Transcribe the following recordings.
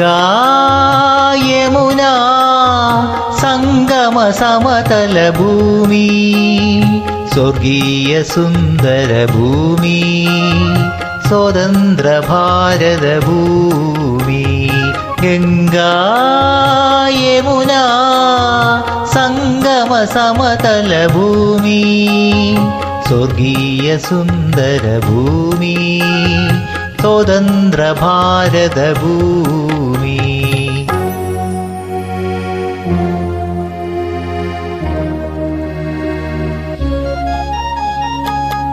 ഗംഗാ യമുന സംഗമ സമതല ഭൂമി സ്വർഗീയ സുന്ദര ഭൂമി സ്വതന്ത്ര ഭാരത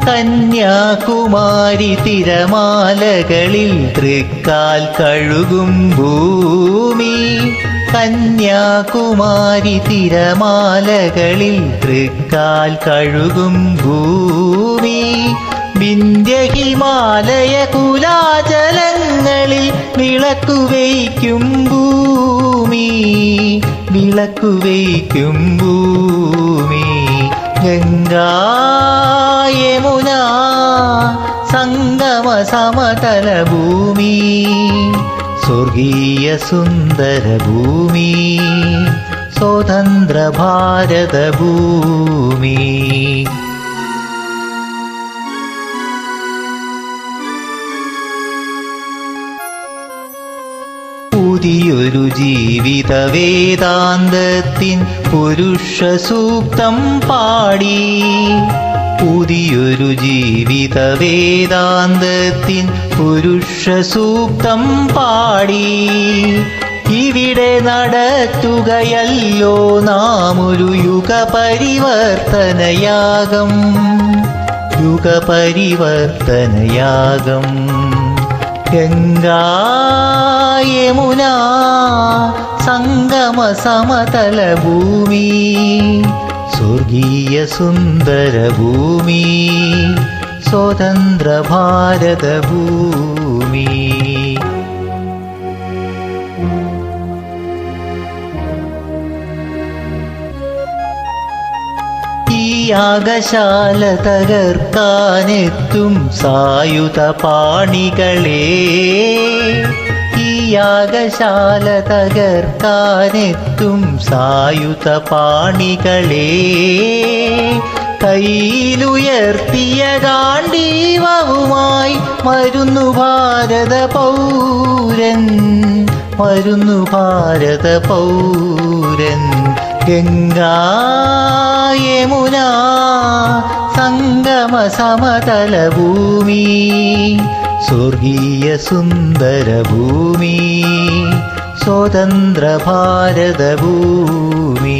കന്യാകുമാരി തിരമാലകളിൽ തൃക്കാൽ കഴുകും ഭൂമി. കന്യാകുമാരി തിരമാലകളിൽ തൃക്കാൽ കഴുകും ഭൂമി. വിന്ധ്യ ഹിമാലയ കുലാചലങ്ങളിൽ വിളക്കുവയ്ക്കും ഭൂമി. വിളക്കുവയ്ക്കും ഭൂമി. ഗംഗാ സമതല ഭൂമി സ്വർഗീയ സുന്ദര ഭൂമി സ്വതന്ത്ര ഭാരത ഭൂമി പുതിയൊരു ജീവിത വേദാന്തത്തിൻ പുരുഷ സൂക്തം പാടി പുതിയൊരു ജീവിത വേദാന്തത്തിൻ പുരുഷ സൂക്തം പാടി. ഇവിടെ നടത്തുകയല്ലോ നാം ഒരു യുഗ യുഗപരിവർത്തനയാകം യുഗ പരിവർത്തനയാകം ഗംഗാ യമുന സംഗമ സമതല ഭൂമി സ്വർഗീയ സുന്ദര ഭൂമി സ്വതന്ത്ര ഭാരത ഭൂമി ഈ യാഗശാല തകർക്കാനെത്തും സായുധ പാണികളെ യാഗശാല തകർക്കാനെത്തും സായുധ പാണികളെ. കയ്യിലുയർത്തിയ ഗാന്ധീവവുമായി മരുന്നു ഭാരത പൗരൻ മരുന്നു ഭാരത പൗരൻ. ഗംഗാ യമുന സംഗമ സമതല ഭൂമി സ്വർഗീയ സുന്ദര ഭൂമി സ്വതന്ത്ര ഭാരത ഭൂമി